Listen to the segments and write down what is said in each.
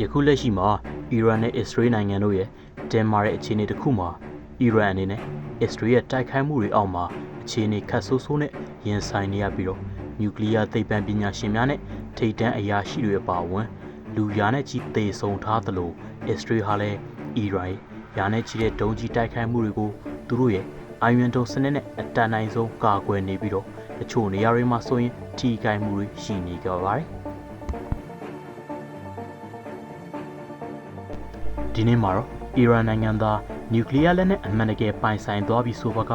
ယခုလက်ရှိမှာအီရန်နဲ့အစ္စရေးနိုင်ငံတို့ရဲ့တင်မာတဲ့အခြေအနေတစ်ခုမှာအီရန်အနေနဲ့အစ္စရေးရဲ့တိုက်ခိုက်မှုတွေအောက်မှာအခြေအနေခက်ဆိုးဆိုးနဲ့ရင်ဆိုင်နေရပြီးတော့နျူကလ িয়ার သိပ္ပံပညာရှင်များနဲ့ထိပ်တန်းအရာရှိတွေအပါအဝင်လူရာနဲ့ကြီးသေဆုံးထားသလိုအစ္စရေးဟာလည်းအီရန်ရဲ့ရာနဲ့ကြီးတဲ့ဒုံးကြီးတိုက်ခိုက်မှုတွေကိုသူတို့ရဲ့အိုင်ယွန်တုံစနစ်နဲ့အတန်နိုင်ဆုံးကာကွယ်နေပြီးတော့တချို့နေရာတွေမှာဆိုရင်ထိခိုက်မှုတွေရှိနေကြပါတယ် ဒီနေ့မှာတော့အီရန်နိုင်ငံသားနျူကလ িয়ার လက်နက်အမှန်တကယ်ပိုင်ဆိုင်သွားပြီဆိုဘက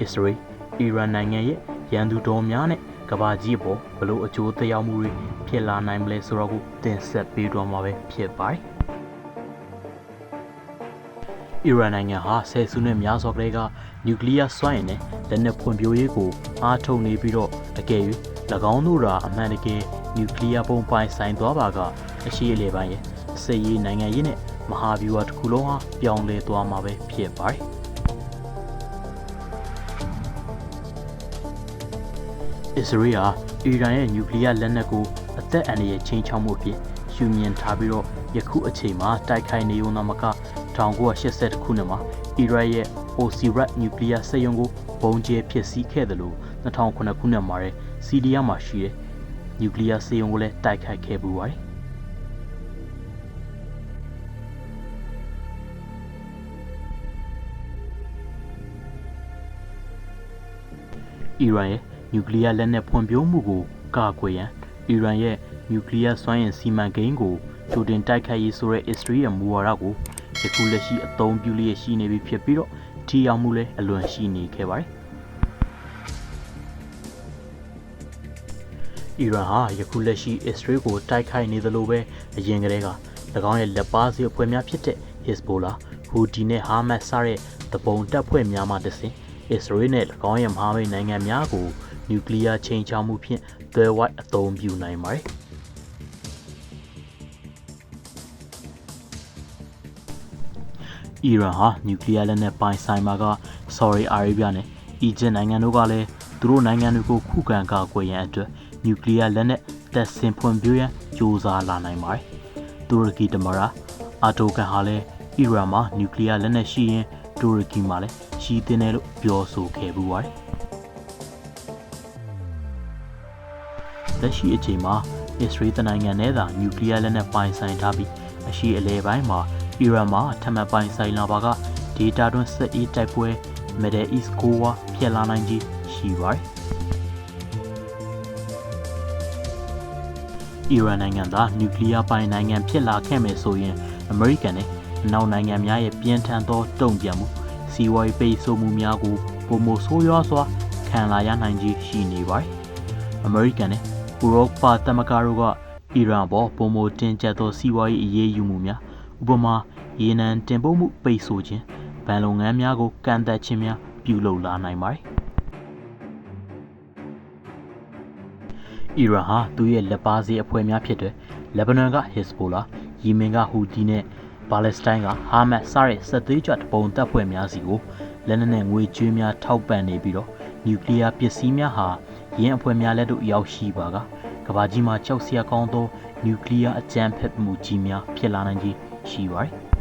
အစ္စရေးအီရန်နိုင်ငံရဲ့ရန်သူတော်များနဲ့ကမ္ဘာကြီးအပေါ်ဘလို့အကျိုးသက်ရောက်မှုတွေဖြစ်လာနိုင်မလဲဆိုတော့ကိုတင်ဆက်ပေးတော့မှာပဲဖြစ်ပါတယ်အီရန်နိုင်ငံဟာဆယ်စုနှစ်များစွာကလေးကနျူကလ িয়ার စွမ်းအင်နဲ့လက်နက်ဖွံ့ဖြိုးရေးကိုအားထုတ်နေပြီးတော့အကယ်၍၎င်းတို့ရာအမှန်တကယ်နျူကလ িয়ার ပုံပိုင်ဆိုင်သွားပါကအရှိအလေပိုင်းရဲ့စစ်ရေးနိုင်ငံရေးနဲ့ မဟာဗျူဟာတစ်ခုလုံးဟာပြောင်းလဲသွားမှာပဲဖြစ်ပါတယ်အစ္စရေးဟာအီရန်ရဲ့နျူကလ িয়ার လက်နက်ကိုအသက်အန္တရာယ်ချိန်ချောက်မှုအဖြစ်ရှုမြင်ထားပြီးတော့ယခုအချိန်မှာတိုက်ခိုက်နေုံသာမက1980ခုနှစ်မှာအီရန်ရဲ့ Osirat နျူကလ িয়ার စက်ရုံကိုပုံကျဲဖြစ်စည်းခဲ့တယ်လို့2009ခုနှစ်မှာတဲ့စီးရီးယားမှာရှိတဲ့နျူကလ িয়ার စက်ရုံကိုလည်းတိုက်ခိုက်ခဲ့ပူပါတယ် အီရန်ရဲ့နျူကလ িয়ার လက်နက်ဖွံ့ဖြိုးမှုကိုကာကွယ်ရန်အီရန်ရဲ့နျူကလ িয়ার စွမ်းအင်စီမံကိန်းကိုကြိုတင်တိုက်ခိုက်ရေးဆိုတဲ့အစ္စရေးရဲ့မူဝါဒကိုယခုလက်ရှိအသုံးပြုလျက်ရှိနေပြီဖြစ်ပြီးတော့ထိရောက်မှုလည်းအလွန်ရှိနေခဲ့ပါတယ်။အီရန်ဟာယခုလက်ရှိအစ္စရေးကိုတိုက်ခိုက်နေသလိုပဲအရင်ကတည်းက၎င်းရဲ့လက်ပါစီအဖွဲ့များဖြစ်တဲ့ Hezbollah, Houthi နဲ့ Hamas စတဲ့တပုံတပ်ဖွဲ့များမှတဆင့် အစ္စရေးနဲ့၎င်းရဲ့မဟာမိတ်နိုင်ငံများကိုနျူကလ িয়ার ချိန်ချောက်မှုဖြင့်သွယ်ဝိုက်အသုံးပြုနိုင်ပါတယ်။အီရန်ဟာနျူကလ িয়ার လက်နက်ပိုင်ဆိုင်မှာက Saudi Arabia နဲ့အီဂျစ်နိုင်ငံတို့ကလည်းသူတို့နိုင်ငံတွေကိုခုခံကာကွယ်ရန်အတွက်နျူကလ িয়ার လက်နက်တပ်ဆင်ဖွံ့ဖြိုးရန်ကြိုးစားလာနိုင်ပါတယ်။တူရကီတမရာအာတိုကန်ဟာလည်းအီရန်မှာနျူကလ িয়ার လက်နက်ရှိရင် တူရကီမှာလည်းရှိသင့်တယ်လို့ပြောဆိုခဲ့ပူပါတယ်။လက်ရှိအချိန်မှာအစ္စရေးတနိုင်ငံနဲ့သာနျူကလ িয়ার လက်နက်ပိုင်ဆိုင်ထားပြီးအရှိအလဲပိုင်းမှာအီရန်မှာထပ်မံပိုင်ဆိုင်လာပါကဒေတာတွင်စစ်အေးတိုက်ပွဲ Middle East ကိုဝါဖြစ်လာနိုင်ကြီးရှိပါတယ်။အီရန်နိုင်ငံသားနျူကလ িয়ার ပိုင်နိုင်ငံဖြစ်လာခဲ့မယ်ဆိုရင်အမေရိကန်နဲ့ အနောက်နိုင်ငံများရဲ့ပြင်းထန်သောတုံ့ပြန်မှုစီးပွားရေးပိတ်ဆို့မှုများကိုပုံမဆိုးရွားစွာခံလာရနိုင်ကြီးရှိနေပါတယ်။အမေရိကန်နဲ့ဥရောပသမဂ္ဂတို့ကအီရန်ပေါ်ပုံမတင်ကျပ်သောစီးပွားရေးအရေးယူမှုများဥပမာရေနံတင်ပို့မှုပိတ်ဆို့ခြင်းဗန်လုပ်ငန်းများကိုကန့်သတ်ခြင်းများပြုလုပ်လာနိုင်ပါတယ်။အီရန်ဟာသူ့ရဲ့လက်ပါစီအဖွဲ့များဖြစ်တဲ့လက်ဘနွန်က Hezbollah, ယီမင်ကဟူတီနဲ့ ပါလက်စတိုင်းကဟာမတ်စတဲ့စစ်သွေးကြွတပုံတပ်ဖွဲ့များစီကိုလက်နက်နဲ့ငွေကြေးများထောက်ပံ့နေပြီးတော့နျူကလ িয়ার ပစ္စည်းများဟာရင်းအဖွဲ့များလက်သို့ရောက်ရှိပါကကမ္ဘာကြီးမှာကြောက်စရာကောင်းသောနျူကလ িয়ার အကြမ်းဖက်မှုကြီးများဖြစ်လာနိုင်ကြီးရှိပါတယ်။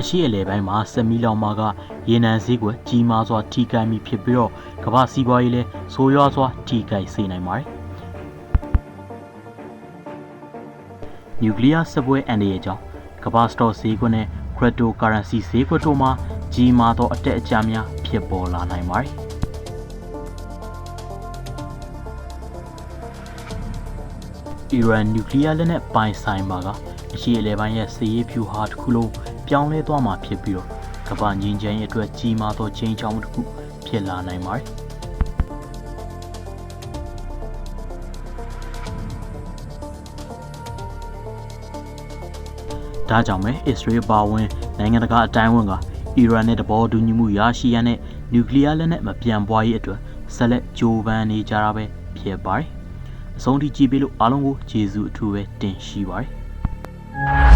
အရှိအလေပိုင်းမှာစက်မီလောင်မာကရေနံစည်းကွယ်ကြီးမားစွာထိခိုက်မိဖြစ်ပြီးတော့ကမ္ဘာစီးပွားရေးလည်းဆိုးရွားစွာထိခိုက်စေနိုင်ပါတယ်။ နျူကလ িয়ার စစ်ပွဲအန္တရာယ်ကြောင့်ကမ္ဘာစတော့ဈေးကွက်နဲ့ cryptocurrency ဈေးကွက်တို့မှာကြီးမားသောအတက်အကျများဖြစ်ပေါ်လာနိုင်ပါတယ်။ Iran nuclear လက်နက်ပိုင်ဆိုင်မှာကအရှေ့အလယ်ပိုင်းရဲ့စစ်ရေးဖြူဟာတစ်ခုလုံးပြောင်းလဲသွားမှာဖြစ်ပြီးတော့ကမ္ဘာငြိမ်းချမ်းရေးအတွက်ကြီးမားသောချိန်ချောင်းတစ်ခုဖြစ်လာနိုင်ပါတယ်။ ဒါကြောင့်ပဲအစ္စရေးပါဝင်နိုင်ငံတကာအတိုင်းအဝန်ကအီရန်နဲ့တဘောတူညီမှုရရှိရန်နဲ့နျူကလ িয়ার လက်နက်မပြန့်ပွားရေးအတွက်ဆက်လက်ကြိုးပမ်းနေကြတာပဲဖြစ်ပါတယ်။အဆုံးထိကြည့်ပေးလို့အားလုံးကိုကျေးဇူးအထူးပဲတင်ရှိပါတယ်။